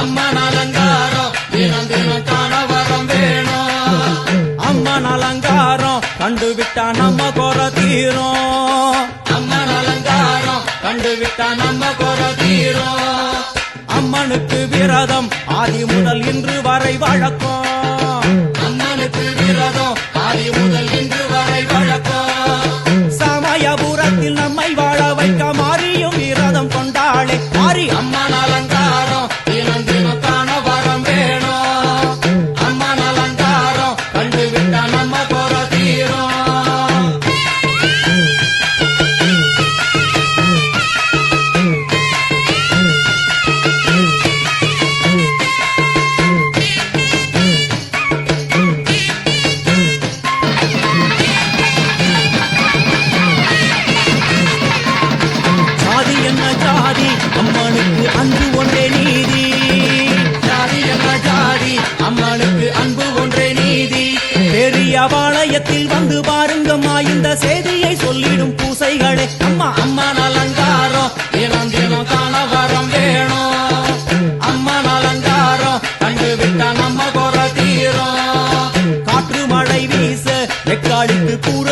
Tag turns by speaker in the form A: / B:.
A: அம்மன் அலங்காரம் தினம் வேணும்.
B: அம்மன் அலங்காரம் கண்டு நம்ம குற தீரும்.
A: அம்மன் அலங்காரம் கண்டுவிட்டா நம்ம குற தீரும்.
B: அம்மனுக்கு விரதம் ஆதி முதல் இன்று வரை வழக்கம்.
A: அன்பு ஒன்றே நீதி.
B: ஜாதி என்ற ஜாதி அம்மனுக்கு அன்பு ஒன்றே நீதி.
A: பெரிய பாளையத்தில் வந்து பாருங்கம்மா இந்த செய்தியை சொல்லிடும் பூசைகளே. அம்மா
B: அம்மா அலங்காரம் தினம் தினம் காண வரம் வேணும் அம்மன் அலங்காரம் கண்டுவிட்டா நம்ம குறை தீரும்.
A: காற்று மழை வீச வெக்காளிக்கு கூற